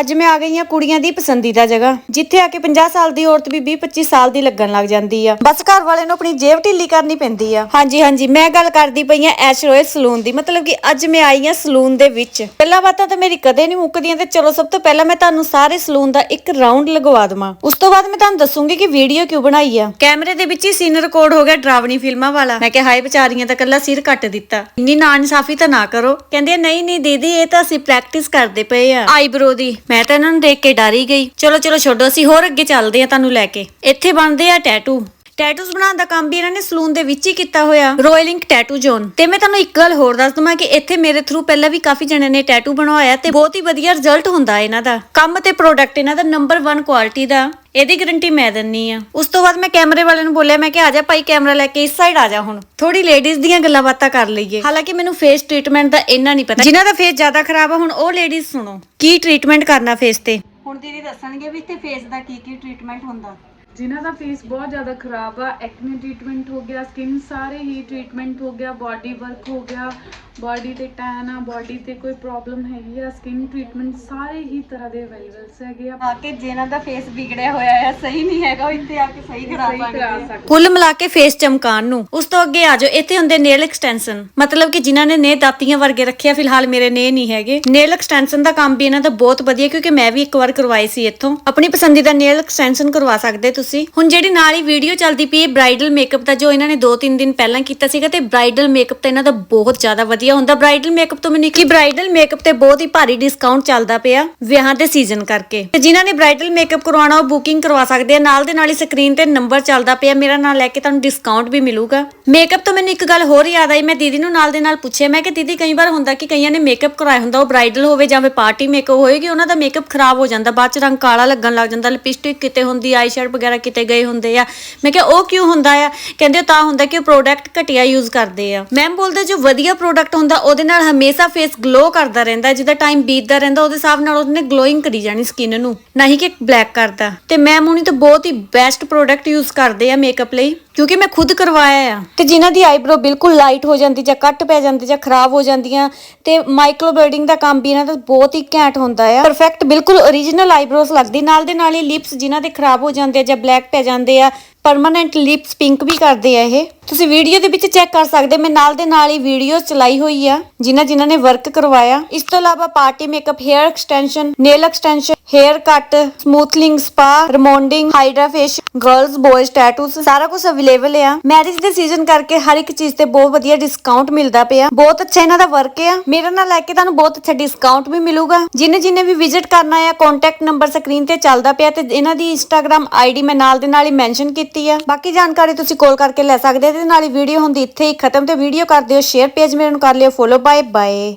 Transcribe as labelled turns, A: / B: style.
A: ਅੱਜ ਮੈਂ ਆ ਗਈ ਆ ਕੁੜੀਆਂ ਦੀ ਪਸੰਦੀਦਾ ਜਗ੍ਹਾ ਜਿੱਥੇ ਆ ਕੇ 50 ਸਾਲ ਦੀ ਔਰਤ ਵੀ 20-25 ਸਾਲ ਦੀ ਲੱਗਣ ਲੱਗ ਜਾਂਦੀ ਆ। ਬਸ ਘਰ ਵਾਲੇ ਨੂੰ ਆਪਣੀ ਜੇਬ ਢਿੱਲੀ ਕਰਨੀ ਪੈਂਦੀ ਆ। ਹਾਂਜੀ ਹਾਂਜੀ ਮੈਂ ਗੱਲ ਕਰਦੀ ਪਈ ਆ ਐਸ਼ ਰੋਇਲ ਸਲੂਨ ਦੀ ਮਤਲਬ ਕਿ ਅੱਜ ਮੈਂ ਆਈ ਆ ਸਲੂਨ ਦੇ ਵਿੱਚ। ਪਹਿਲਾਂ ਬਾਤਾਂ ਤਾਂ ਮੇਰੀ ਕਦੇ ਨਹੀਂ ਮੁੱਕਦੀਆਂ ਤੇ ਚਲੋ ਸਭ ਤੋਂ ਪਹਿਲਾਂ ਮੈਂ ਤੁਹਾਨੂੰ ਸਾਰੇ ਸਲੂਨ ਦਾ ਇੱਕ ਰਾਉਂਡ ਲਗਵਾ ਦਵਾਂ। ਉਸ ਤੋਂ ਬਾਅਦ ਮੈਂ ਤੁਹਾਨੂੰ ਦੱਸੂਗੀ ਕਿ ਵੀਡੀਓ ਕਿਉਂ ਬਣਾਈ ਆ। ਕੈਮਰੇ ਦੇ ਵਿੱਚ ਹੀ ਸੀਨ ਰਿਕਾਰਡ ਹੋ ਗਿਆ ਡਰਾਵਣੀ ਫਿਲਮਾਂ ਵਾਲਾ। ਮੈਂ ਕਿਹਾ ਹਾਏ ਵਿਚਾਰੀਆਂ ਤਾਂ ਕੱਲਾ ਸਿਰ ਕੱਟ ਦਿੱਤਾ। ਇੰਨੀ ਨਾ ਇਨਸਾਫੀ ਤਾਂ ਨਾ ਕਰੋ। ਕਹਿੰਦੇ ਆ, ਨਹੀਂ ਨਹੀਂ ਦੀਦੀ ਇਹ ਤਾਂ ਅਸੀਂ ਪ੍ਰੈਕਟਿਸ ਕਰਦੇ ਪਏ ਆ। ਆਈਬ੍ਰੋ ਦੀ। ਮੈਂ ਤਾਂ ਇਹਨਾਂ ਨੂੰ ਦੇਖ ਕੇ ਡਰ ਹੀ ਗਈ। ਚਲੋ ਚਲੋ, ਛੱਡੋ, ਅਸੀਂ ਹੋਰ ਅੱਗੇ ਚੱਲਦੇ ਆ ਤੁਹਾਨੂੰ ਲੈ ਕੇ। ਇੱਥੇ ਬਣਦੇ ਆ ਟੈਟੂ ਟੈਟੂਸ ਬਣਾਉਣ ਦਾ ਕੰਮ ਵੀ ਇਹਨਾਂ ਨੇ ਸਲੂਨ ਦੇ ਵਿੱਚ ਹੀ ਕੀਤਾ ਹੋਇਆ ਰੋਇਲ ਇੰਕ ਟੈਟੂ ਜ਼ੋਨ ਤੇ ਮੈਂ ਤੁਹਾਨੂੰ ਇੱਕ ਗੱਲ ਹੋਰ ਦੱਸ ਦਵਾਂ ਕਿ ਇੱਥੇ ਮੇਰੇ ਥਰੂ ਪਹਿਲਾਂ ਵੀ ਕਾਫੀ ਜਣਿਆਂ ਨੇ ਟੈਟੂ ਬਣਵਾਇਆ ਤੇ ਬਹੁਤ ਹੀ ਵਧੀਆ ਰਿਜ਼ਲਟ ਹੁੰਦਾ ਇਹਨਾਂ ਦਾ। ਕੰਮ ਤੇ ਪ੍ਰੋਡਕਟ ਇਹਨਾਂ ਦਾ ਨੰਬਰ 1 ਕੁਆਲਿਟੀ ਦਾ, ਇਹਦੀ ਗਾਰੰਟੀ ਮੈਂ ਦਿੰਨੀ ਆ। ਉਸ ਤੋਂ ਬਾਅਦ ਮੈਂ ਕੈਮਰੇ ਵਾਲੇ ਨੂੰ ਬੋਲਿਆ, ਮੈਂ ਕਿ ਆ ਜਾ ਭਾਈ ਕੈਮਰਾ ਲੈ ਕੇ ਇਸ ਸਾਈਡ ਆ ਜਾ ਹੁਣ। ਥੋੜੀ ਲੇਡੀਜ਼ ਦੀਆਂ ਗੱਲਾਂ ਬਾਤਾਂ ਕਰ ਲਈਏ। ਹਾਲਾਂਕਿ ਮੈਨੂੰ ਫੇਸ ਟ੍ਰੀਟਮੈਂਟ ਦਾ ਇੰਨਾ ਨਹੀਂ ਪਤਾ। ਜਿਨ੍ਹਾਂ ਦਾ ਫੇਸ ਜ਼ਿਆਦਾ ਖਰਾਬ ਆ, ਹੁਣ ਉਹ ਲੇਡੀਜ਼ ਸੁਣੋ। ਕੀ ਟ੍ਰੀਟਮੈਂਟ ਕਰਨਾ ਫੇਸ ਤੇ? ਹੁਣ ਦੀਦੀ ਦੱਸਣਗੇ ਵੀ ਇੱਥੇ ਫੇਸ ਦਾ ਕੀ ਕੀ ਟ੍ਰੀਟਮੈਂਟ ਹੁੰਦਾ।
B: ਜਿਨ੍ਹਾਂ ਦਾ ਫੇਸ ਬਹੁਤ ਜ਼ਿਆਦਾ ਖਰਾਬ ਆ ਐਕਨੇ ਟ੍ਰੀਟਮੈਂਟ ਹੋ ਗਿਆ ਸਕਿਨ ਸਾਰੇ ਹੀ ਟ੍ਰੀਟਮੈਂਟ ਹੋ ਗਿਆ ਬਾਡੀ ਵਰਕ ਹੋ ਗਿਆ ਬਾਡੀ ਤੇ ਟੈਨ ਆ ਬਾਡੀ ਤੇ ਕੋਈ ਪ੍ਰੋਬਲਮ ਹੈਗੀ ਆ ਸਕਿਨ ਟ੍ਰੀਟਮੈਂਟ ਸਾਰੇ ਹੀ ਤਰ੍ਹਾਂ ਦੇ ਅਵੇਲੇਬਲਸ ਹੈਗੇ ਆ।
A: ਆ ਕੇ ਜਿਨ੍ਹਾਂ ਦਾ ਫੇਸ ਵਿਗੜਿਆ ਹੋਇਆ ਹੈ ਸਹੀ ਨਹੀਂ ਹੈਗਾ ਉਹ ਇੱਥੇ ਆ ਕੇ ਸਹੀ ਕਰਾ
B: ਸਹੀ ਕਰਾ
A: ਸਕਦੇ
B: ਸਕਦੇ
A: ਕੁੱਲ ਮਿਲਾ ਕੇ ਫੇਸ ਚਮਕਾਨ ਨੂੰ। ਉਸ ਤੋਂ ਅੱਗੇ ਆ ਜਾਓ ਇੱਥੇ ਹੁੰਦੇ ਨੇਲ ਐਕਸਟੈਂਸ਼ਨ ਮਤਲਬ ਕਿ ਜਿਨ੍ਹਾਂ ਨੇ ਨੇ ਦਾਤੀਆਂ ਵਰਗੇ ਰੱਖਿਆ ਫਿਲਹਾਲ ਮੇਰੇ ਨੇ ਨਹੀਂ ਹੈਗੇ। ਨੇਲ ਐਕਸਟੈਂਸ਼ਨ ਦਾ ਕੰਮ ਵੀ ਇਹਨਾਂ ਦਾ ਬਹੁਤ ਵਧੀਆ ਕਿਉਂਕਿ ਮੈਂ ਵੀ ਇੱਕ ਵਾਰ ਕਰਵਾਈ ਸੀ ਇੱਥੋਂ। ਆਪਣੀ ਪਸੰਦੀਦਾ ਨੇਲ ਐਕਸਟੈਂਸ਼ਨ ਕਰਵਾ ਸਕਦੇ ਤੁਸੀਂ। ਹੁਣ ਜਿਹੜੀ ਨਾਲ ਹੀ ਵੀਡੀਓ ਚੱਲਦੀ ਪਈ ਹੈ ਬ੍ਰਾਈਡਲ ਮੇਕਅਪ ਦਾ, ਜੋ ਇਹਨਾਂ ਨੇ 2-3 ਦਿਨ ਪਹਿਲਾਂ ਕੀਤਾ ਸੀਗਾ ਤੇ ਬ੍ਰਾਈਡਲ ਮੇਕਅਪ ਤਾਂ ਇਹਨਾਂ ਦਾ ਬਹੁਤ ਜ਼ਿਆਦਾ ਵਧੀਆ ਹੁੰਦਾ। ਬ੍ਰਾਈਡਲ ਮੇਕਅਪ ਤੋਂ ਮੈਨੂੰ ਕਿ ਬ੍ਰਾਈਡਲ ਮੇਕਅਪ ਤੇ ਬਹੁਤ ਹੀ ਭਾਰੀ ਡਿਸਕਾਊਂਟ ਚੱਲਦਾ ਪਿਆ ਵਿਆਹਾਂ ਦੇ ਸੀਜ਼ਨ ਕਰਕੇ। ਤੇ ਜਿਨ੍ਹਾਂ ਨੇ ਬ੍ਰਾਈਡਲ ਮੇਕਅਪ ਕਰਵਾਉਣਾ, ਉਹ ਬੁਕਿੰਗ ਕਰਵਾ ਸਕਦੇ ਆ। ਨਾਲ ਦੇ ਨਾਲ ਹੀ ਸਕਰੀਨ ਤੇ ਨੰਬਰ ਚੱਲਦਾ ਪਿਆ। ਮੇਰਾ ਨਾਮ ਲੈ ਕੇ ਤੁਹਾਨੂੰ ਡਿਸਕਾਊਂਟ ਵੀ ਮਿਲੂਗਾ। ਮੇਕਅਪ ਤੋਂ ਮੈਨੂੰ ਇੱਕ ਗੱਲ ਹੋਰ ਯਾਦ ਆਈ। ਮੈਂ ਦੀਦੀ ਨੂੰ ਨਾਲ ਦੇ ਨਾਲ ਪੁੱਛਿਆ। ਮੈਂ ਕਿ ਦੀਦੀ, ਕਈ ਵਾਰ ਹੁੰਦਾ ਕਿ ਕਈਆਂ ਨੇ ਮੇਕਅਪ ਕਰਾਇਆ ਹੁੰਦਾ, ਉਹ ਬ੍ਰਾਈਡਲ ਹੋਵੇ ਜਾਂ ਫਿਰ ਪਾਰਟੀ ਮੇਕਅਪ ਹੋਏਗੀ, ਉਹਨਾਂ ਦਾ ਮੇਕਅਪ ਖਰਾਬ ਹੋ ਜਾਂਦਾ, ਬਾਅਦ ਚ ਰੰਗ ਕਾਲਾ ਲੱਗਣ ਲੱਗ ਜਾਂਦਾ ਲਿਪਸਟਿਕ ਕਿਤੇ ਹੁੰਦੀ ਆਈ ਸ਼ੈਡ ਵਗੈਰਾ ਕਿਤੇ ਗਏ ਹੁੰਦੇ ਆ। ਮੈਂ ਕਿਹਾ, ਉਹ ਕਿਉਂ ਹੁੰਦਾ ਆ? ਕਹਿੰਦੇ, ਤਾਂ ਹੁੰਦਾ ਕਿ ਪ੍ਰੋਡਕਟ ਘਟੀਆ ਯੂਜ਼ ਕਰਦੇ ਆ। ਮੈਮ ਬੋਲਦੇ, ਜੋ ਵਧੀਆ ਪ੍ਰੋਡਕਟ ਹੁੰਦਾ, ਉਹਦੇ ਨਾਲ ਹਮੇਸ਼ਾ ਫੇਸ ਗਲੋ ਕਰਦਾ ਰਹਿੰਦਾ। ਜਿਹਦਾ ਟਾਈਮ ਬੀਤਦਾ ਰਹਿੰਦਾ, ਉਹਦੇ ਹਿਸਾਬ ਨਾਲ ਉਹਨੇ ਗਲੋਇੰਗ ਕਰੀ ਜਾਣੀ ਸਕਿਨ ਨੂੰ ਨਹੀਂ ਕਿ ਬਲੈਕ ਕਰਦਾ। ਤੇ ਮੈਮ ਹੁਣੀ ਤਾਂ ਬਹੁਤ ਹੀ ਬੈਸਟ ਪ੍ਰੋਡਕਟ ਯੂਜ਼ ਕਰਦੇ ਆ ਮੇਕਅਪ ਲਈ, ਕਿਉਂਕਿ ਮੈਂ ਖੁਦ ਕਰਵਾਇਆ ਆ। ਤੇ ਜਿਨ੍ਹਾਂ ਦੀ ਆਈਬ੍ਰੋ ਬਿਲਕੁਲ ਲਾਈਟ ਹੋ ਜਾਂਦੀ ਜਾਂ ਕੱਟ ਪੈ ਜਾਂਦੀ ਜਾਂ ਖਰਾਬ ਹੋ ਜਾਂਦੀਆਂ, ਤੇ ਮਾਈਕਰੋ ਬਲੇਡਿੰਗ ਦਾ ਕੰਮ ਵੀ ਇਹਨਾਂ ਦਾ ਬਹੁਤ ਹੀ ਘੈਂਟ ਹੁੰਦਾ ਆ। ਪਰਫੈਕਟ ਬਿਲਕੁਲ origignal ਆਈਬ੍ਰੋਸ ਲੱਗਦੀ, ਨਾਲ ਦੇ ਨਾਲ ਹੀ ਲਿਪਸ ਜਿਨ੍ਹਾਂ ਦੇ ਖਰਾਬ ਹੋ ਜਾਂਦੇ ਆ ਜਾਂ ਬਲੈਕ ਪੈ ਜਾਂਦੇ ਆ ਪਰਮਨੈਂਟ ਲਿਪਸ ਪਿੰਕ ਵੀ ਕਰਦੇ ਆ ਇਹ। ਤੁਸੀਂ ਵੀਡੀਓ ਦੇ ਵਿੱਚ ਚੈੱਕ ਕਰ ਸਕਦੇ, ਮੈਂ ਨਾਲ ਦੇ ਨਾਲ ਹੀ ਵੀਡੀਓ ਚਲਾਈ ਹੋਈ ਆ, ਜਿਨ੍ਹਾਂ ਜਿਨ੍ਹਾਂ ਨੇ ਵਰਕ ਕਰਵਾਇਆ। ਇਸ ਤੋਂ ਇਲਾਵਾ party makeup hair extension nail extension hair cut smoothening spa rebonding hydra facial girls boys tattoos ਸਾਰਾ ਕੁਝ ਅਵੇਲੇਬਲ ਆ। ਮੈਰਿਜ ਦੇ ਸੀਜ਼ਨ ਕਰਕੇ ਹਰ ਇੱਕ ਚੀਜ਼ ਤੇ ਬਹੁਤ ਵਧੀਆ ਡਿਸਕਾਊਂਟ ਮਿਲਦਾ ਪਿਆ। ਬਹੁਤ ਅੱਛਾ ਇਹਨਾਂ ਦਾ ਵਰਕ ਆ। ਮੇਰੇ ਨਾਲ ਲੈ ਕੇ ਤੁਹਾਨੂੰ ਬਹੁਤ ਅੱਛਾ ਡਿਸਕਾਊਂਟ ਵੀ ਮਿਲੂਗਾ। ਜਿਨੇ ਜਿਨੇ ਵੀ ਵਿਜ਼ਿਟ ਕਰਨਾ ਆ ਕੰਟੈਕਟ ਨੰਬਰ ਸਕਰੀਨ ਤੇ ਚੱਲਦਾ ਪਿਆ ਤੇ ਇਹਨਾਂ ਦੀ ਇੰਸਟਾਗ੍ਰam ਆਈਡੀ ਮੈਂ ਨਾਲ ਦੇ ਨਾਲ ਹੀ ਮੈਂਸ਼ਨ ਕੀਤੀ ਆ। ਬਾਕੀ ਜਾਣਕਾਰੀ ਤੁਸੀਂ ਕਾਲ ਕਰਕੇ ਲੈ ਸਕਦੇ ਤੇ ਨਾਲ ਹੀ ਵੀਡੀਓ ਹੁੰਦੀ ਇੱਥੇ ਹੀ ਖਤਮ ਤੇ ਵੀਡੀਓ ਕਰ ਦਿਓ। ਸ਼ੇਅਰ ਪੇਜ ਮੇਰੇ ਨੂੰ ਕਰ ਲਿਓ। Follow bye bye